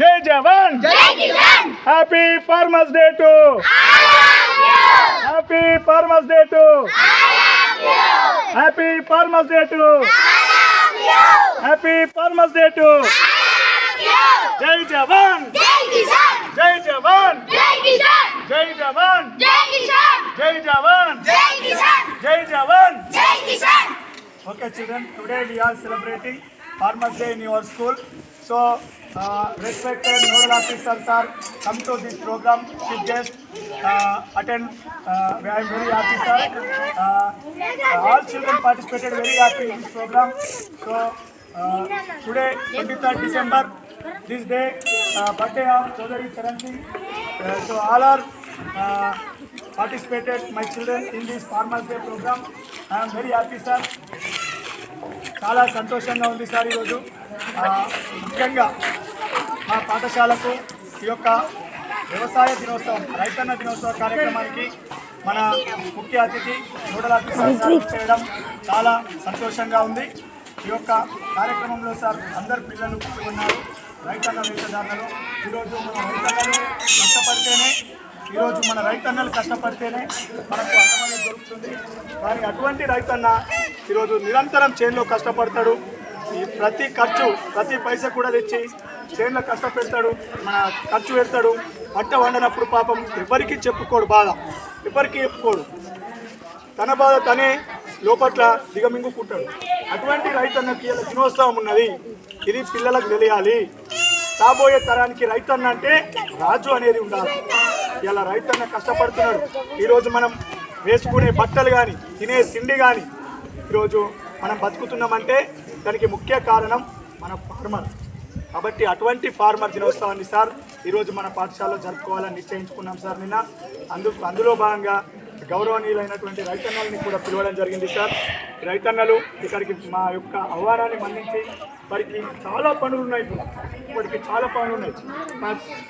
జై జవాన్! Happy farmers day to happy farmers day to happy farmers day to happy farmers day to జై జవాన్ జై జవాన్ జై జవాన్ జై జవాన్ జై జవాన్ Okay, children, today we are celebrating Farmers Day in your school. So, uh, respected nodal officers are come to this program. Chief guest uh, attend. Uh, I am very happy, sir. Uh, all children participated very happy in this program. So, uh, today, 23rd December, this day, uh, birthday of Chaudhary Charan Singh. Uh, so, all are uh, participated, my children, in this Farmers Day program. I am very happy, sir. చాలా సంతోషంగా ఉంది sir ఈరోజు. ముఖ్యంగా మా పాఠశాలకు ఈ యొక్క వ్యవసాయ దినోత్సవం రైతన్న దినోత్సవ కార్యక్రమానికి మన ముఖ్య అతిథి నోడల్ ఆఫీసర్ చేయడం చాలా సంతోషంగా ఉంది. ఈ యొక్క కార్యక్రమంలో సార్ అందరు పిల్లలు కూర్చున్నారు రైతన్న వేషధారణలు ఈరోజు మన రైతన్నలు కష్టపడితేనే ఈరోజు మన రైతన్నలు కష్టపడితేనే మనకు అన్నమనేది దొరుకుతుంది. కానీ అటువంటి రైతన్న ఈరోజు నిరంతరం చేనులో కష్టపడతాడు. ఈ ప్రతి ఖర్చు ప్రతి పైస కూడా తెచ్చి చేనులో కష్టపెడతాడు. మన ఖర్చు పెడతాడు. పంట వండినప్పుడు పాపం ఎవరికి చెప్పుకోడు బాధ. ఎవరికి చెప్పుకోడు. తన బాధ తనే లోపట్ల దిగమింగుకుంటాడు. అటువంటి రైతన్నకి దినోత్సవం ఉన్నది. ఇది పిల్లలకు తెలియాలి. రాబోయే తరానికి రైతన్న అంటే రాజు అనేది ఉండాలి. ఇలా రైతన్న కష్టపడుతున్నాడు. ఈరోజు మనం వేసుకునే బట్టలు కానీ తినే తిండి కానీ ఈరోజు మనం బతుకుతున్నామంటే దానికి ముఖ్య కారణం మన ఫార్మర్ కాబట్టి అటువంటి ఫార్మర్ దినోత్సవాన్ని సార్ ఈరోజు మన పాఠశాలలో జరుపుకోవాలని నిశ్చయించుకున్నాం సార్ నిన్న. అందు అందులో భాగంగా గౌరవనీయులైనటువంటి రైతన్నల్ని కూడా పిలవడం జరిగింది సార్. రైతన్నలు ఇక్కడికి మా యొక్క ఆహ్వానాన్ని మన్నించి వారికి చాలా పనులు ఉన్నాయి ఇప్పుడు. ఇప్పటికి చాలా పనులు ఉన్నాయి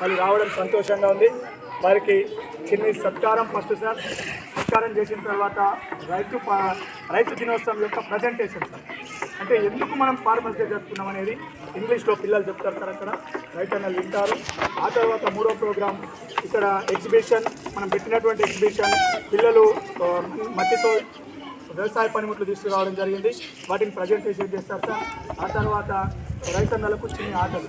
వాళ్ళు రావడం సంతోషంగా ఉంది. వారికి చిన్న సత్కారం ఫస్ట్ సార్. సత్కారం చేసిన తర్వాత రైతు రైతు దినోత్సవం యొక్క ప్రజెంటేషన్ సార్. అంటే ఎందుకు మనం ఫార్మర్స్ డే జరుపుకున్నాం అనేది ఇంగ్లీష్లో పిల్లలు చెప్తారు సార్ అక్కడ. రైతన్నలు వింటారు. ఆ తర్వాత మూడో ప్రోగ్రామ్ ఇక్కడ ఎగ్జిబిషన్ మనం పెట్టినటువంటి ఎగ్జిబిషన్ పిల్లలు మట్టితో వ్యవసాయ పనిముట్లు తీసుకురావడం జరిగింది. వాటిని ప్రజెంటేషన్ చేస్తారు సార్. ఆ తర్వాత రైతన్నలకు చిన్న ఆటలు.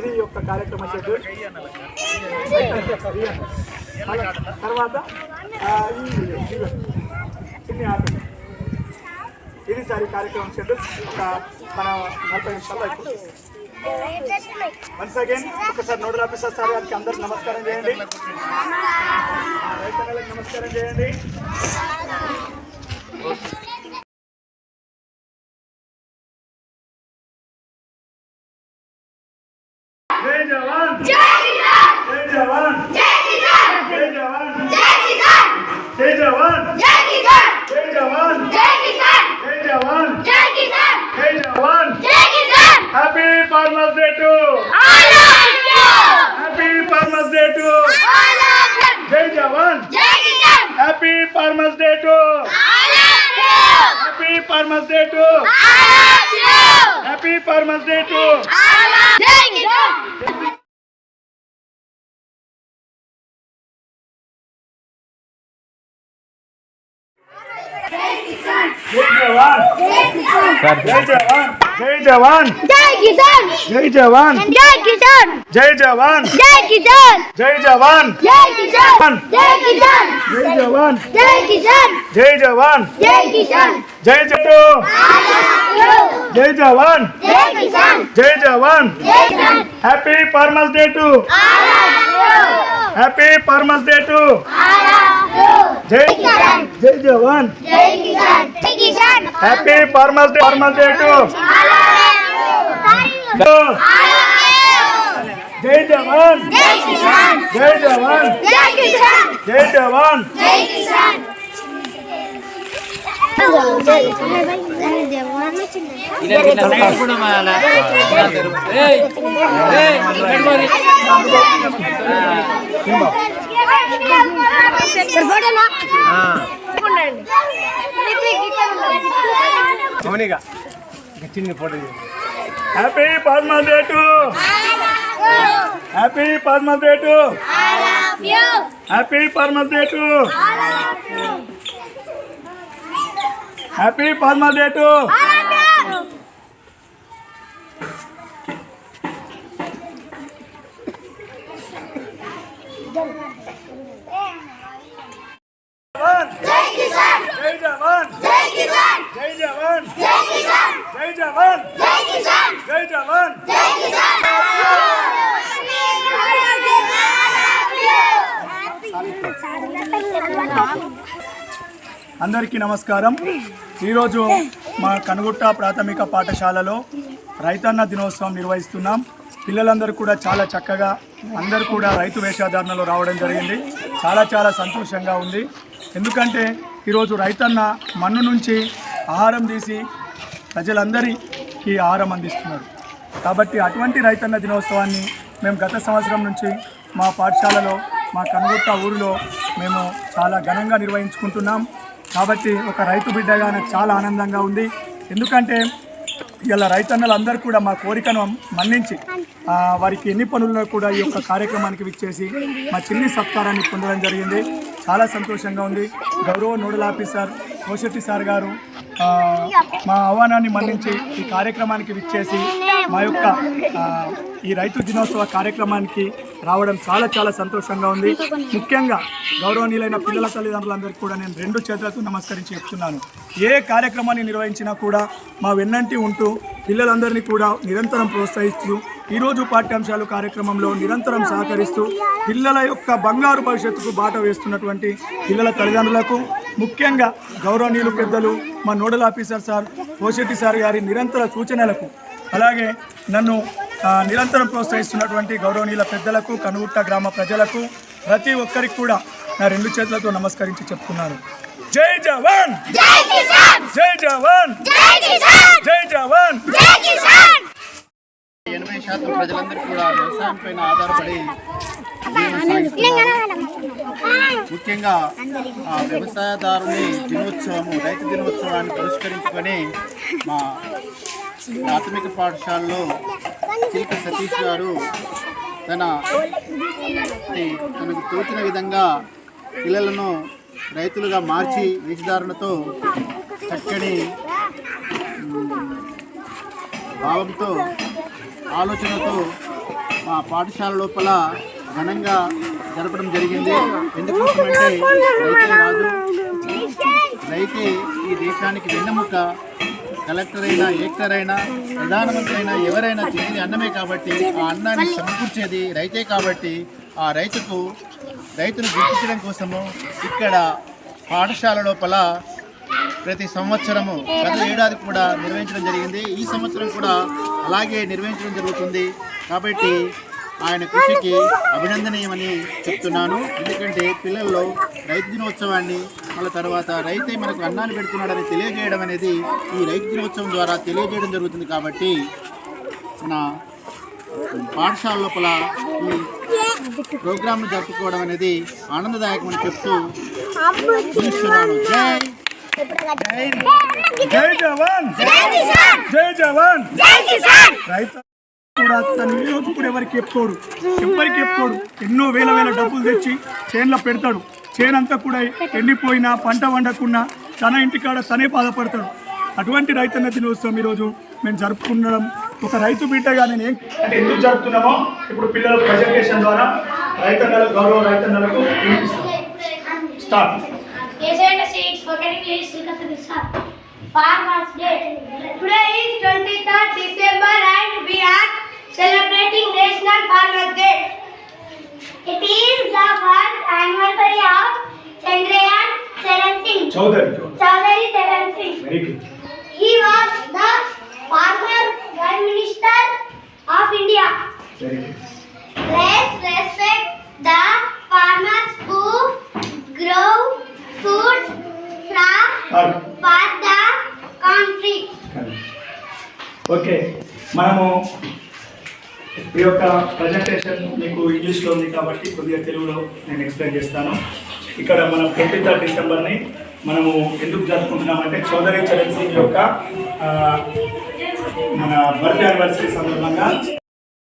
ఇది యొక్క కార్యక్రమ షెడ్యూల్ తర్వాత చిన్న ఆటలు. ఇది సారి కార్యక్రమం షెడ్యూల్ ఒక మన నలభై నిమిషాల్లో అయిపోతుంది. వన్స్ అగైన్ ఒకసారి నోడల్ ఆఫీసర్ సార్ గారికి అందరికి నమస్కారం చేయండి. రైతన్నలకు నమస్కారం చేయండి జై జవాన్ జై జవాన్ జై జవాన్ జై జవాన్ జై జవాన్ జై జవాన్ జై జవాన్ happy farmers day to happy farmers day to జై జవాన్ happy farmers day to happy farmers day to happy farmers day to జై జవాన్ జై జవాన్ జై జవాన్ జై కిసాన్ జై జవాన్ జై కిసాన్ జై జవాన్ జై కిసాన్ జై జవాన్ జై కిసాన్ జై కిసాన్ జై జవాన్ జై కిసాన్ జై జవాన్ జై కిసాన్ జై జట్టు జై జవాన్ జై కిసాన్ జై జవాన్ happy farmers day to happy farmers day to జై జై జవాన్ జై కిసాన్ జై Kisan happy farmers day farmers day to జై జవాన్ జై కిసాన్ జై జవాన్ జై కిసాన్ జై జవాన్ జై కిసాన్ జవాన్ అవునిగా. చిన్న photo happy farmer day to happy farmer day to happy farmer day to happy farmer day to జవాన్ జై కిసాన్ జై జవాన్ జై కిసాన్ జై జవాన్ జై కిసాన్ జై జవాన్ జై కిసాన్ జై జవాన్ జై కిసాన్ అందరికీ నమస్కారం. ఈరోజు మా కనుగుట్ట ప్రాథమిక పాఠశాలలో రైతన్న దినోత్సవం నిర్వహిస్తున్నాం. పిల్లలందరూ కూడా చాలా చక్కగా అందరూ కూడా రైతు వేషధారణలో రావడం జరిగింది. చాలా చాలా సంతోషంగా ఉంది. ఎందుకంటే ఈరోజు రైతన్న మన్ను నుంచి ఆహారం తీసి ప్రజలందరికీ ఆహారం అందిస్తున్నారు. కాబట్టి అటువంటి రైతన్న దినోత్సవాన్ని మేము గత సంవత్సరం నుంచి మా పాఠశాలలో మా కనుగుట్ట ఊరిలో మేము చాలా ఘనంగా నిర్వహించుకుంటున్నాం. కాబట్టి ఒక రైతు బిడ్డగా నాకు చాలా ఆనందంగా ఉంది. ఎందుకంటే ఇలా రైతన్నలందరూ కూడా మా కోరికను మన్నించి వారికి ఎన్ని పనుల్లో కూడా ఈ యొక్క కార్యక్రమానికి విచ్చేసి మా చిన్ని సత్కారాన్ని పొందడం జరిగింది. చాలా సంతోషంగా ఉంది. గౌరవ నోడల్ ఆఫీసర్ కోశెట్టి సార్ గారు మా ఆహ్వానాన్ని మన్నించి ఈ కార్యక్రమానికి విచ్చేసి మా యొక్క ఈ రైతు దినోత్సవ కార్యక్రమానికి రావడం చాలా చాలా సంతోషంగా ఉంది. ముఖ్యంగా గౌరవనీయులైన పిల్లల తల్లిదండ్రులందరికీ కూడా నేను రెండు చేతులకు నమస్కరించి చెప్తున్నాను. ఏ కార్యక్రమాన్ని నిర్వహించినా కూడా మా వెన్నంటి ఉంటూ పిల్లలందరినీ కూడా నిరంతరం ప్రోత్సహిస్తూ ఈరోజు పాఠ్యాంశాలు కార్యక్రమంలో నిరంతరం సహకరిస్తూ పిల్లల యొక్క బంగారు భవిష్యత్తుకు బాట వేస్తున్నటువంటి పిల్లల తల్లిదండ్రులకు ముఖ్యంగా గౌరవనీయులు పెద్దలు మా nodal officer sir Poshetti sir గారి నిరంతర సూచనలకు అలాగే నన్ను నిరంతరం ప్రోత్సహిస్తున్నటువంటి గౌరవనీయుల పెద్దలకు కనుగుట్ట గ్రామ ప్రజలకు ప్రతి ఒక్కరికి కూడా నా రెండు చేతులతో నమస్కరించి చెప్తున్నాను. జై జవాన్! జై జవాన్! జై జవాన్! జై కిసాన్! ఎనభై శాతం ప్రజలందరూ కూడా వ్యవసాయం పైన ఆధారపడి ముఖ్యంగా ఆ వ్యవసాయదారుని దినోత్సవము రైతు దినోత్సవాన్ని పురస్కరించుకొని మా ప్రాథమిక పాఠశాలలో చిలక సతీష్ గారు తన తనకు తోచిన విధంగా పిల్లలను రైతులుగా మార్చి వేషధారణతో చక్కని భావంతో ఆలోచనతో మా పాఠశాల లోపల ఘనంగా జరపడం జరిగింది. ఎందుకోసమంటే రైతే రాజు రైతే ఈ దేశానికి వెన్నెముక. కలెక్టర్ అయినా ఏక్టర్ అయినా ప్రధానమంత్రి అయినా ఎవరైనా తినేది అన్నమే కాబట్టి ఆ అన్నాన్ని సమకూర్చేది రైతే కాబట్టి ఆ రైతుకు రైతును గుర్తించడం కోసము ఇక్కడ పాఠశాల లోపల ప్రతి సంవత్సరము గత ఏడాది కూడా నిర్వహించడం జరిగింది. ఈ సంవత్సరం కూడా అలాగే నిర్వహించడం జరుగుతుంది. కాబట్టి ఆయన కృషికి అభినందనీయమని చెప్తున్నాను. ఎందుకంటే పిల్లల్లో రైతు దినోత్సవాన్ని మళ్ళీ తర్వాత రైతే మనకు అన్నాన్ని పెడుతున్నాడని తెలియజేయడం అనేది ఈ రైతు దినోత్సవం ద్వారా తెలియజేయడం జరుగుతుంది కాబట్టి మన పాఠశాల లోపల ఈ ప్రోగ్రాంను జరుపుకోవడం అనేది ఆనందదాయకమని చెప్తూ జై జై జవాన్. జై కిసాన్ జై జవాన్. జై కిసాన్. రైతు కూడా తన ఎవరికి చెప్పుకోడు. ఎవరికి చెప్పుకోడు. ఎన్నో వేల వేల డబ్బులు తెచ్చి చేనులో పెడతాడు. చేనంతా కూడా ఎండిపోయినా పంట వండకున్నా తన ఇంటికాడ తనే బాధపడతాడు. అటువంటి రైతన్న దినోత్సవం ఈరోజు. మేము జరుపుకున్నాం ఒక రైతు బిడ్డగా నేను ఏం అంటే ఎందుకు జరుపుతున్నామో ఇప్పుడు పిల్లల ప్రజెంటేషన్ ద్వారా రైతన్నలకు గౌరవ రైతన్నలకు start spoken English syllabus result. Farmers Day. Today is 23rd December and we are celebrating National Farmers Day. It is the first anniversary of Chandrayaan Charan Singh. Chaudhary. Chaudhary Charan Singh. Very good. He was the former Prime Minister of India. Very good. Let's respect the farmers who grow food okay మనము ఈ యొక్క presentation మీకు ఇంగ్లీష్లో ఉంది కాబట్టి కొద్దిగా తెలుగులో నేను ఎక్స్ప్లెయిన్ చేస్తాను. ఇక్కడ మనం ట్వంటీ థర్డ్ డిసెంబర్ని మనము ఎందుకు జరుపుకుంటున్నామంటే చౌదరి చరణ్ సింగ్ యొక్క మన బర్త్డే యానివర్సరీ సందర్భంగా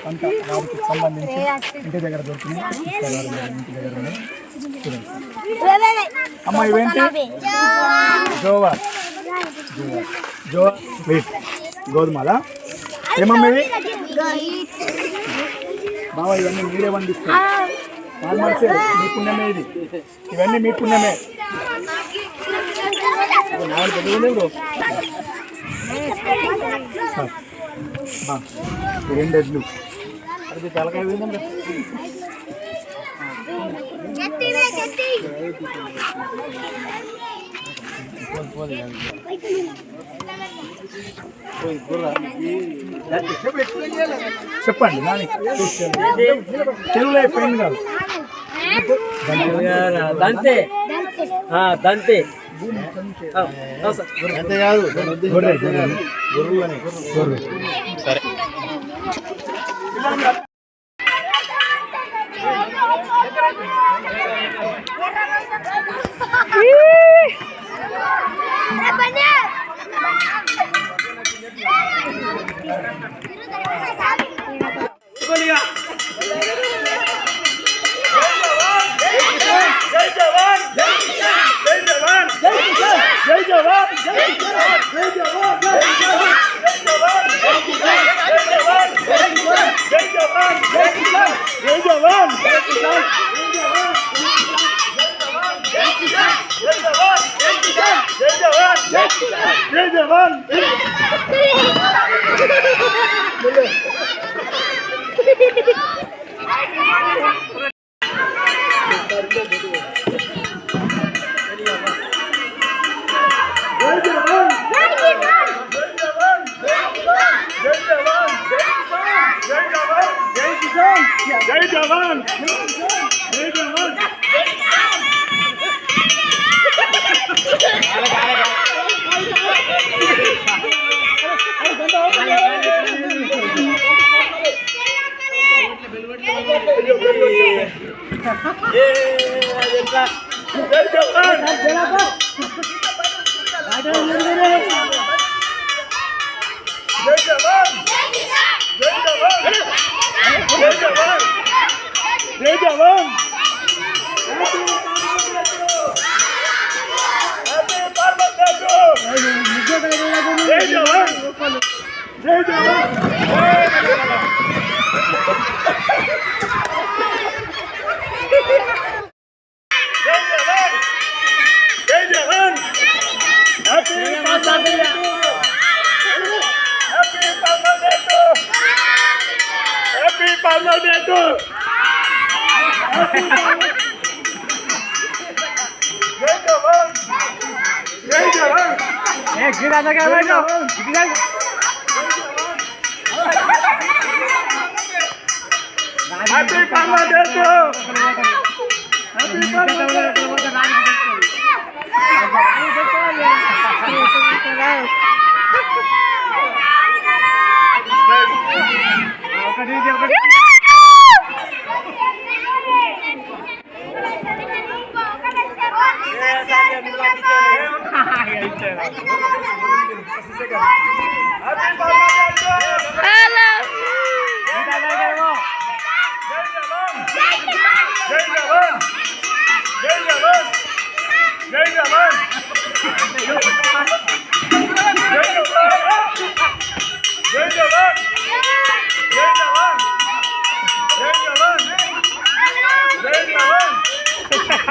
పంట వారికి సంబంధించి ఇంటి దగ్గర మరి ఇంటి దగ్గర. అమ్మ ఇవేంటి? జోవర్ జోవర్ వీట్ గోధుమల? ఏమమ్మా ఇవి బాబా ఇవన్నీ మీరే పండిస్తారు ఫార్మర్సే మీ పుణ్యమే ఇది. ఇవన్నీ మీ పుణ్యమే. నాలుగు పెద్దలు బ్రో. ఈ రెండు ఎడ్లు అది తలకాయ పోయిందండి చెప్పండి తెలుగులో అయిపోయింది కాదు. దంతే. ఆ, దంతే. గొర్రె గొర్రె. గొర్రె. జై జవాన్ జై కిసాన్ జై జవాన్ జై కిసాన్ జై జవాన్ జై కిసాన్ జై జవాన్ జై కిసాన్ జై జవాన్ జై కిసాన్ జై జవాన్ జై కిసాన్ జై జవాన్ జై కిసాన్ జై కిసాన్ జై జవాన్ జై కిసాన్ జై జవాన్ జై కిసాన్ జై జవాన్ జై జవాన్ జై జవాన్ జై కిసాన్ జై జవాన్ జై కిసాన్ జై జవాన్ జై కిసాన్ జై జవాన్ జై జవాన్ జై జవాన్ జై జవాన్ జై జవాన్ జై జవాన్ జై జవాన్ హ్యాపీ ఫార్మర్ డే జై జవాన్ జై జవాన్ జై జవాన్ జై జవాన్ happy farmer day happy farmer day happy farmer day జై జవాన్ జై జవాన్ happy farmer Ha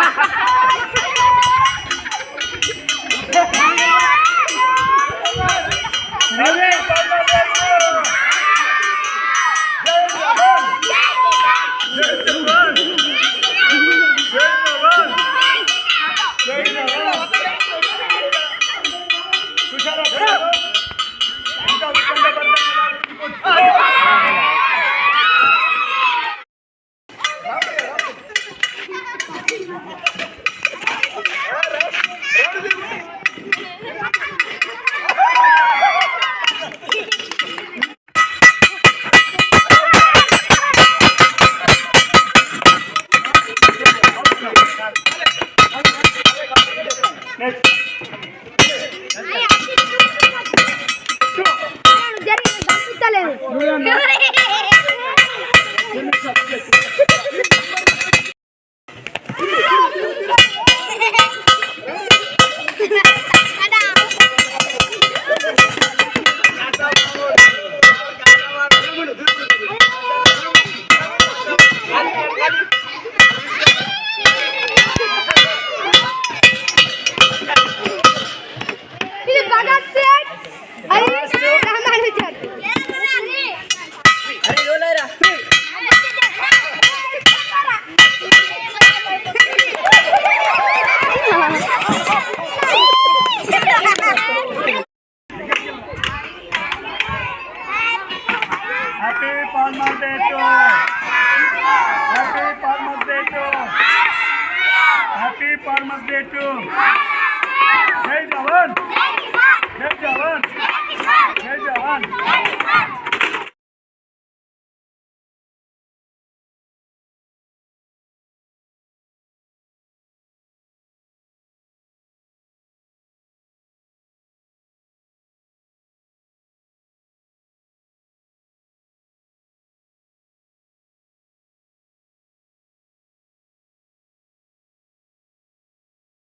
ha ha! Happy farmers day to జై జవాన్ జై జవాన్ జై జవాన్